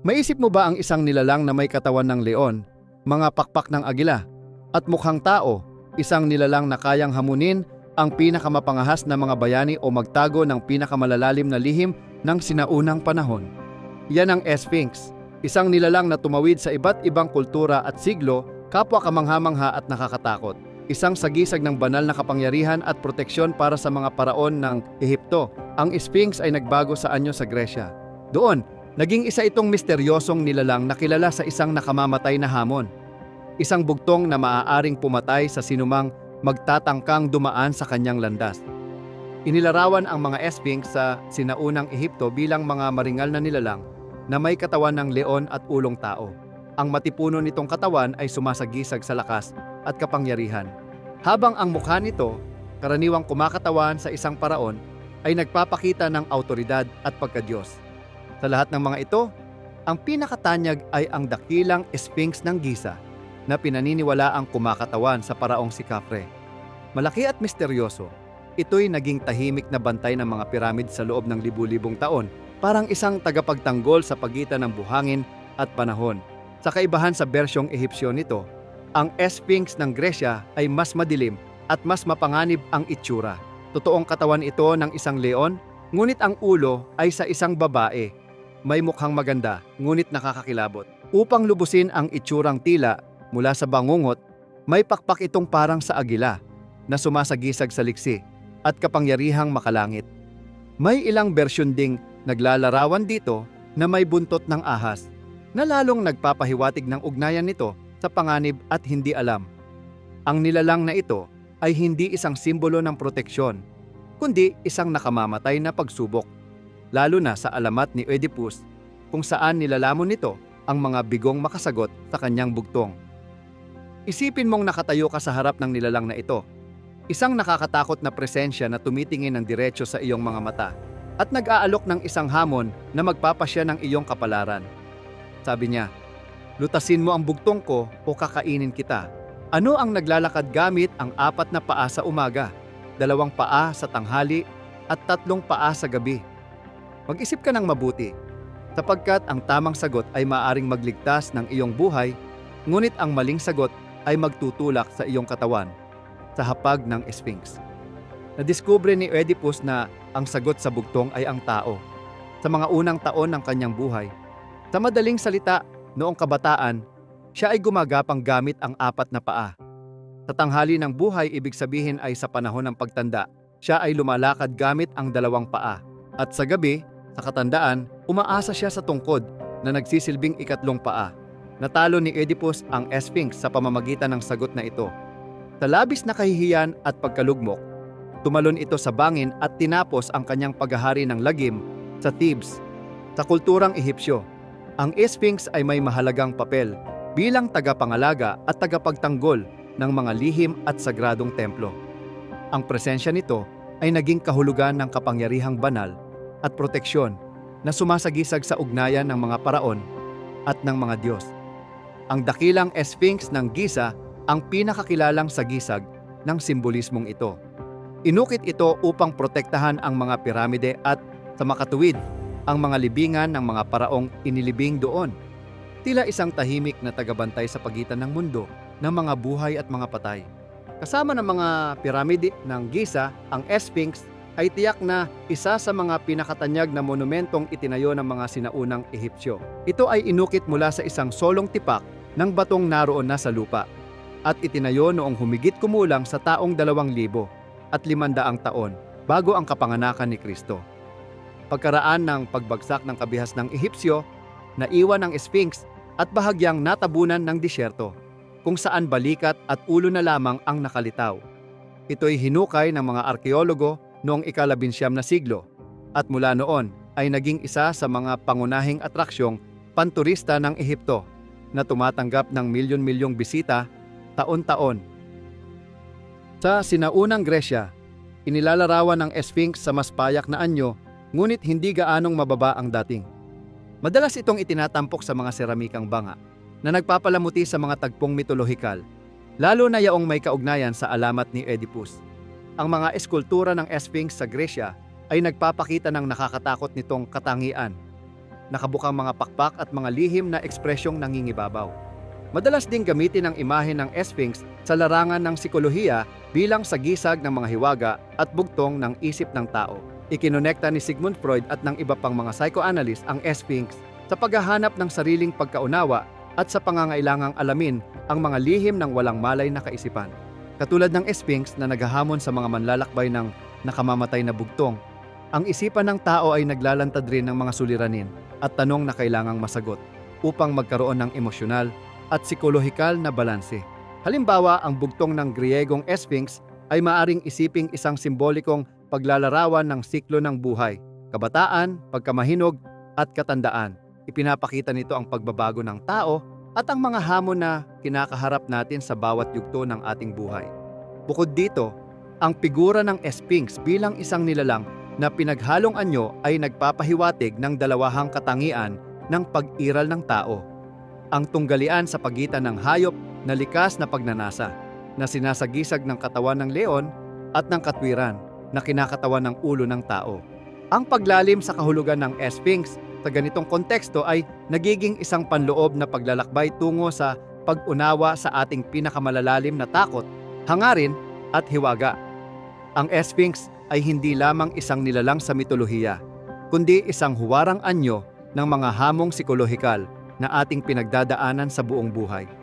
Maisip mo ba ang isang nilalang na may katawan ng leon, mga pakpak ng agila, at mukhang tao, isang nilalang na kayang hamunin ang pinakamapangahas na mga bayani o magtago ng pinakamalalalim na lihim ng sinaunang panahon? Yan ang Sphinx, isang nilalang na tumawid sa iba't ibang kultura at siglo, kapwa kamangha-mangha at nakakatakot. Isang sagisag ng banal na kapangyarihan at proteksyon para sa mga paraon ng Ehipto. Ang Sphinx ay nagbago sa anyo sa Gresya. Doon, naging isa itong misteryosong nilalang na kilala sa isang nakamamatay na hamon. Isang bugtong na maaaring pumatay sa sinumang magtatangkang dumaan sa kanyang landas. Inilarawan ang mga Sphinx sa sinaunang Ehipto bilang mga maringal na nilalang na may katawan ng leon at ulong tao. Ang matipuno nitong katawan ay sumasagisag sa lakas at kapangyarihan. Habang ang mukha nito, karaniwang kumakatawan sa isang paraon, ay nagpapakita ng autoridad at pagkadyos. Sa lahat ng mga ito, ang pinakatanyag ay ang dakilang Sphinx ng Giza na pinaniniwala ang kumakatawan sa paraong si Khafre. Malaki at misteryoso, ito'y naging tahimik na bantay ng mga piramid sa loob ng libu-libong taon, parang isang tagapagtanggol sa pagitan ng buhangin at panahon. Sa kaibahan sa bersyong Ehipsyo nito, ang Sphinx ng Gresya ay mas madilim at mas mapanganib ang itsura. Totoong katawan ito ng isang leon, ngunit ang ulo ay sa isang babae. May mukhang maganda, ngunit nakakakilabot. Upang lubusin ang itsurang tila mula sa bangungot, may pakpak itong parang sa agila na sumasagisag sa liksi at kapangyarihang makalangit. May ilang bersyon ding naglalarawan dito na may buntot ng ahas na lalong nagpapahiwatig ng ugnayan nito sa panganib at hindi alam. Ang nilalang na ito ay hindi isang simbolo ng proteksyon, kundi isang nakamamatay na pagsubok, lalo na sa alamat ni Oedipus kung saan nilalamon nito ang mga bigong makasagot sa kanyang bugtong. Isipin mong nakatayo ka sa harap ng nilalang na ito, isang nakakatakot na presensya na tumitingin ng diretsyo sa iyong mga mata at nag-aalok ng isang hamon na magpapasya ng iyong kapalaran. Sabi niya, Lutasin mo ang bugtong ko o kakainin kita. Ano ang naglalakad gamit ang apat na paa sa umaga, dalawang paa sa tanghali, at tatlong paa sa gabi? Mag-isip ka ng mabuti, sapagkat ang tamang sagot ay maaring magligtas ng iyong buhay, ngunit ang maling sagot ay magtutulak sa iyong katawan, sa hapag ng Sphinx. Nadiskubre ni Oedipus na ang sagot sa bugtong ay ang tao. Sa mga unang taon ng kanyang buhay, sa madaling salita, Noong kabataan, siya ay gumagapang gamit ang apat na paa. Sa tanghali ng buhay, ibig sabihin ay sa panahon ng pagtanda, siya ay lumalakad gamit ang dalawang paa. At sa gabi, katandaan, umaasa siya sa tungkod na nagsisilbing ikatlong paa. Natalo ni Oedipus ang Sphinx sa pamamagitan ng sagot na ito. Sa labis na kahihiyan at pagkalugmok, tumalon ito sa bangin at tinapos ang kanyang paghahari ng lagim sa Thebes. Sa kulturang Ehipsyo, ang Sphinx ay may mahalagang papel bilang tagapangalaga at tagapagtanggol ng mga lihim at sagradong templo. Ang presensya nito ay naging kahulugan ng kapangyarihang banal at proteksyon na sumasagisag sa ugnayan ng mga paraon at ng mga Diyos. Ang dakilang Sphinx ng Giza ang pinakakilalang sagisag ng simbolismong ito. Inukit ito upang protektahan ang mga piramide at sa makatuwid ang mga libingan ng mga paraong inilibing doon. Tila isang tahimik na tagabantay sa pagitan ng mundo ng mga buhay at mga patay. Kasama ng mga piramide ng Giza, ang Sphinx ay tiyak na isa sa mga pinakatanyag na monumentong itinayo ng mga sinaunang Ehipsyo. Ito ay inukit mula sa isang solong tipak ng batong naroon na sa lupa at itinayo noong humigit kumulang sa taong dalawang libo at limandaang taon bago ang kapanganakan ni Kristo. Pagkaraan ng pagbagsak ng kabihas ng Ehipsyo, naiwan ang Sphinx at bahagyang natabunan ng disyerto, kung saan balikat at ulo na lamang ang nakalitaw. Ito'y hinukay ng mga arkeologo noong ikalabinsyam na siglo, at mula noon ay naging isa sa mga pangunahing atraksyong panturista ng Ehipto na tumatanggap ng milyon-milyong bisita taon-taon. Sa sinaunang Gresya, inilalarawan ng Sphinx sa mas payak na anyo ngunit hindi gaanong mababa ang dating. Madalas itong itinatampok sa mga seramikang banga na nagpapalamuti sa mga tagpong mitolohikal, lalo na yaong may kaugnayan sa alamat ni Oedipus. Ang mga eskultura ng Sphinx sa Gresya ay nagpapakita ng nakakatakot nitong katangian. nakabukang mga pakpak at mga lihim na ekspresyong nangingibabaw. Madalas ding gamitin ang imahe ng Sphinx sa larangan ng sikolohiya bilang sagisag ng mga hiwaga at bugtong ng isip ng tao. Ikinonekta ni Sigmund Freud at ng iba pang mga psychoanalyst ang Sphinx sa paghahanap ng sariling pagkaunawa at sa pangangailangang alamin ang mga lihim ng walang malay na kaisipan. Katulad ng Sphinx na naghahamon sa mga manlalakbay ng nakamamatay na bugtong, ang isipan ng tao ay naglalantad rin ng mga suliranin at tanong na kailangang masagot upang magkaroon ng emosyonal at psikolohikal na balanse. Halimbawa, ang bugtong ng Griegong Sphinx ay maaring isiping isang simbolikong paglalarawan ng siklo ng buhay, kabataan, pagkamahinog, at katandaan. Ipinapakita nito ang pagbabago ng tao at ang mga hamon na kinakaharap natin sa bawat yugto ng ating buhay. Bukod dito, ang figura ng Sphinx bilang isang nilalang na pinaghalong anyo ay nagpapahiwatig ng dalawahang katangian ng pag-iral ng tao. Ang tunggalian sa pagitan ng hayop na likas na pagnanasa, na sinasagisag ng katawan ng leon at ng katwiran na kinakatawan ng ulo ng tao. Ang paglalim sa kahulugan ng Sphinx sa ganitong konteksto ay nagiging isang panloob na paglalakbay tungo sa pag-unawa sa ating pinakamalalalim na takot, hangarin at hiwaga. Ang Sphinx ay hindi lamang isang nilalang sa mitolohiya, kundi isang huwarang anyo ng mga hamong psikolohikal na ating pinagdadaanan sa buong buhay.